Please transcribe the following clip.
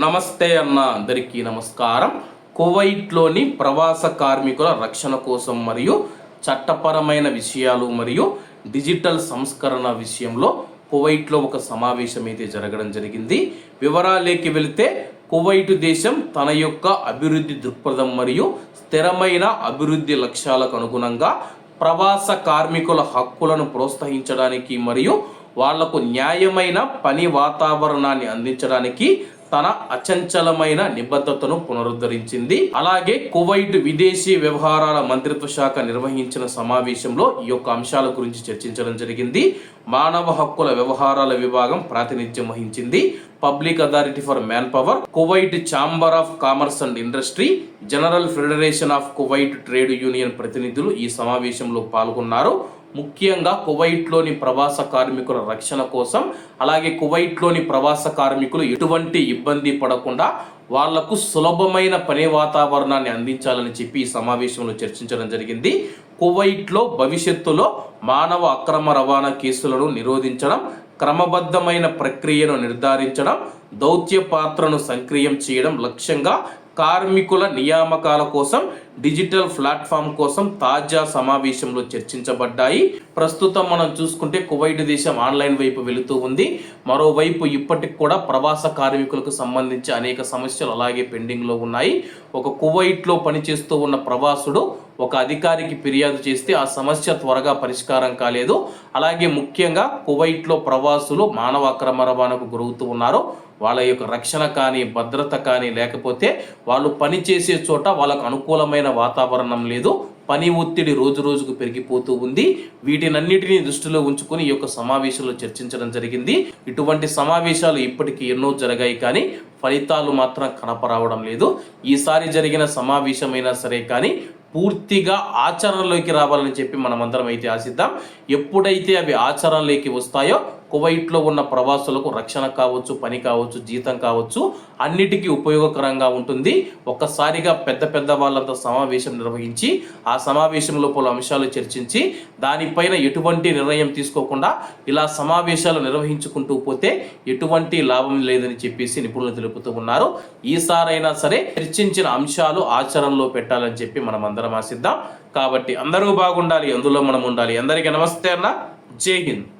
నమస్తే అన్న అందరికీ నమస్కారం. కువైట్లోని ప్రవాస కార్మికుల రక్షణ కోసం మరియు చట్టపరమైన విషయాలు మరియు డిజిటల్ సంస్కరణ విషయంలో కువైట్లో ఒక సమావేశం అయితే జరగడం జరిగింది. వివరాలేకి వెళితే కువైట్ దేశం తన యొక్క అభివృద్ధి దృక్పథం మరియు స్థిరమైన అభివృద్ధి లక్ష్యాలకు అనుగుణంగా ప్రవాస కార్మికుల హక్కులను ప్రోత్సహించడానికి మరియు వాళ్ళకు న్యాయమైన పని వాతావరణాన్ని అందించడానికి తన అచంచలమైన నిబద్ధతను పునరుద్ధరించింది. అలాగే కువైట్ విదేశీ వ్యవహారాల మంత్రిత్వ శాఖ నిర్వహించిన సమావేశంలో ఈ యొక్క అంశాల గురించి చర్చించడం జరిగింది. మానవ హక్కుల వ్యవహారాల విభాగం ప్రాతినిధ్యం వహించింది. Public authority for man power Kuwait chamber of commerce and industry general federation of Kuwait trade union ప్రతినిధులు ఈ సమావేశంలో పాల్గొన్నారు. ముఖ్యంగా కువైట్లోని ప్రవాస కార్మికుల రక్షణ కోసం అలాగే కువైట్లోని ప్రవాస కార్మికులు ఎటువంటి ఇబ్బంది పడకుండా వాళ్ళకు సులభమైన పని వాతావరణాన్ని అందించాలని చెప్పి ఈ సమావేశంలో చర్చించడం జరిగింది. కువైట్లో భవిష్యత్తులో మానవ అక్రమ రవాణా కేసులను నిరోధించడం క్రమబద్ధమైన ప్రక్రియను నిర్ధారించడం దౌత్య పాత్రను సక్రియం చేయడం లక్ష్యంగా కార్మికుల నియామకాల కోసం డిజిటల్ ప్లాట్ఫామ్ కోసం తాజా సమావేశంలో చర్చించబడ్డాయి. ప్రస్తుతం మనం చూసుకుంటే కువైట్ దేశం ఆన్లైన్ వైపు వెళుతూ ఉంది. మరోవైపు ఇప్పటికి కూడా ప్రవాస కార్మికులకు సంబంధించి అనేక సమస్యలు అలాగే పెండింగ్లో ఉన్నాయి. ఒక కువైట్లో పనిచేస్తూ ఉన్న ప్రవాసుడు ఒక అధికారికి ఫిర్యాదు చేస్తే ఆ సమస్య త్వరగా పరిష్కారం కాలేదు. అలాగే ముఖ్యంగా కువైట్లో ప్రవాసులు మానవ అక్రమ రవాణాకు గురవుతూ ఉన్నారు. వాళ్ళ యొక్క రక్షణ కానీ భద్రత కానీ లేకపోతే వాళ్ళు పని చేసే చోట వాళ్ళకు అనుకూలమైన అనుకూలమైన వాతావరణం లేదు. పని ఒత్తిడి రోజు రోజుకు పెరిగిపోతూ ఉంది. వీటినన్నిటినీ దృష్టిలో ఉంచుకొని ఈ యొక్క సమావేశంలో చర్చించడం జరిగింది. ఇటువంటి సమావేశాలు ఇప్పటికీ ఎన్నో జరిగాయి కానీ ఫలితాలు మాత్రం కనపరావడం లేదు. ఈసారి జరిగిన సమావేశమైనా సరే కానీ పూర్తిగా ఆచరణలోకి రావాలని చెప్పి మనమందరం అయితే ఆశిద్దాం. ఎప్పుడైతే అవి ఆచరణలోకి వస్తాయో కువైట్లో ఉన్న ప్రవాసులకు రక్షణ కావచ్చు పని కావచ్చు జీతం కావచ్చు అన్నిటికీ ఉపయోగకరంగా ఉంటుంది. ఒక్కసారిగా పెద్ద పెద్ద వాళ్ళంతా సమావేశం నిర్వహించి ఆ సమావేశంలో పలు అంశాలు చర్చించి దానిపైన ఎటువంటి నిర్ణయం తీసుకోకుండా ఇలా సమావేశాలు నిర్వహించుకుంటూ పోతే ఎటువంటి లాభం లేదని చెప్పేసి నిపుణులు తెలుపుతూ ఉన్నారు. ఈసారైనా సరే చర్చించిన అంశాలు ఆచరణలో పెట్టాలని చెప్పి మనం అందరం ఆశిద్దాం. కాబట్టి అందరూ బాగుండాలి అందులో మనం ఉండాలి. అందరికీ నమస్తే అన్న. జై హింద్.